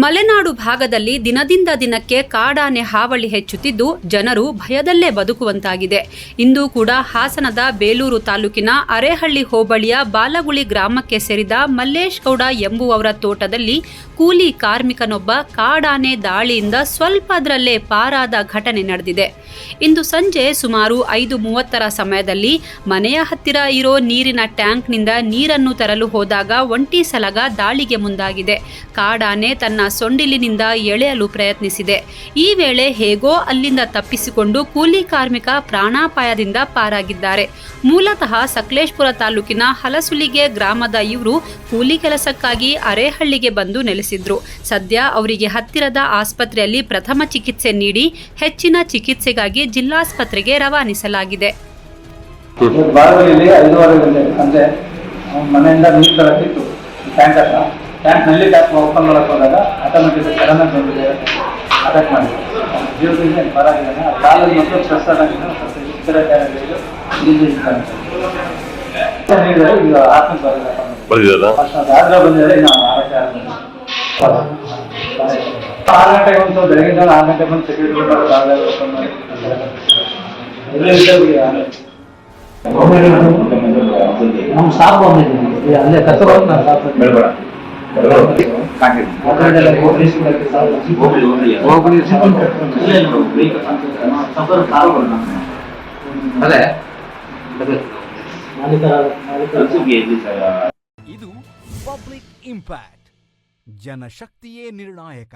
ಮಲೆನಾಡು ಭಾಗದಲ್ಲಿ ದಿನದಿಂದ ದಿನಕ್ಕೆ ಕಾಡಾನೆ ಹಾವಳಿ ಹೆಚ್ಚುತ್ತಿದ್ದು, ಜನರು ಭಯದಲ್ಲೇ ಬದುಕುವಂತಾಗಿದೆ. ಇಂದು ಕೂಡ ಹಾಸನದ ಬೇಲೂರು ತಾಲೂಕಿನ ಅರೇಹಳ್ಳಿ ಹೋಬಳಿಯ ಬಾಲಗುಳಿ ಗ್ರಾಮಕ್ಕೆ ಸೇರಿದ ಮಲ್ಲೇಶ್ ಗೌಡ ಎಂಬುವವರ ತೋಟದಲ್ಲಿ ಕೂಲಿ ಕಾರ್ಮಿಕನೊಬ್ಬ ಕಾಡಾನೆ ದಾಳಿಯಿಂದ ಸ್ವಲ್ಪದರಲ್ಲೇ ಪಾರಾದ ಘಟನೆ ನಡೆದಿದೆ. ಇಂದು ಸಂಜೆ ಸುಮಾರು ಐದು ಮೂವತ್ತರ ಸಮಯದಲ್ಲಿ ಮನೆಯ ಹತ್ತಿರ ಇರೋ ನೀರಿನ ಟ್ಯಾಂಕ್ನಿಂದ ನೀರನ್ನು ತರಲು ಹೋದಾಗ ಒಂಟಿ ಸಲಗ ದಾಳಿಗೆ ಮುಂದಾಗಿದೆ. ಕಾಡಾನೆ ತನ್ನ ಸೊಂಡಿಲಿನಿಂದ ಎಳೆಯಲು ಪ್ರಯತ್ನಿಸಿದೆ. ಈ ವೇಳೆ ಹೇಗೋ ಅಲ್ಲಿಂದ ತಪ್ಪಿಸಿಕೊಂಡು ಕೂಲಿ ಕಾರ್ಮಿಕ ಪ್ರಾಣಾಪಾಯದಿಂದ ಪಾರಾಗಿದ್ದಾರೆ. ಮೂಲತಃ ಸಕಲೇಶ್ಪುರ ತಾಲೂಕಿನ ಹಲಸುಲಿಗೆ ಗ್ರಾಮದ ಇವರು ಕೂಲಿ ಕೆಲಸಕ್ಕಾಗಿ ಅರೇಹಳ್ಳಿಗೆ ಬಂದು ನೆಲೆಸಿದ್ರು. ಸದ್ಯ ಅವರಿಗೆ ಹತ್ತಿರದ ಆಸ್ಪತ್ರೆಯಲ್ಲಿ ಪ್ರಥಮ ಚಿಕಿತ್ಸೆ ನೀಡಿ ಹೆಚ್ಚಿನ ಚಿಕಿತ್ಸೆಗಾಗಿ ಜಿಲ್ಲಾಸ್ಪತ್ರೆಗೆ ರವಾನಿಸಲಾಗಿದೆ. ಸಂಜೆ ಮನೆಯಿಂದ ನೀರು ತರತ್ತಿತ್ತು ಟ್ಯಾಂಕ್ ಹತ್ರ ಟ್ಯಾಂಕ್ನಲ್ಲಿ ಟ್ಯಾಪ್ ಓಪನ್ ಮಾಡಕ್ ಹೋದಾಗ ಆಟೋಮೆಟಿಕ್ ಸಡನ್ ಬಂದಿದೆ ಅಟ್ಯಾಕ್ ಮಾಡಿದೆ ಅವ್ನ್ ಜೀವದಿಂದ ಏನ್ ಪರಾಗಿದ್ದಾನೆ ಕಾಲಲ್ಲಿ ಮತ್ತು ಸ್ಟ್ರೆಸ್ ಆಗಿದೆ ಸ್ವಲ್ಪ ಇತರ ಕ್ಯಾರೆಕ್ಟರ್ ಇಲ್ಲಿ ನೀಡಿದರೆ ಈಗ ಆತ್ಮ ಬರಲ್ಲ ಬಂದಿದ್ದಾರೆ? ಇನ್ನು ಆರಕ್ಕೆ ಆರು ಗಂಟೆಗೆ ಒಂದು ಬೆಳಗಿನ ಆರು ಗಂಟೆ ಬಂದು ಸೆಕ್ಯೂರಿಟಿ ನಮ್ಮ ಸ್ಟಾಫ್ ಬಂದಿದ್ದೀನಿ ಅಲ್ಲೇ ಕರ್ಕೊಂಡು ನಾನು ಸ್ಟಾಫ್ ಅದೇ. ಇದು ಪಬ್ಲಿಕ್ ಇಂಪ್ಯಾಕ್ಟ್ ಜನಶಕ್ತಿಯೇ ನಿರ್ಣಾಯಕ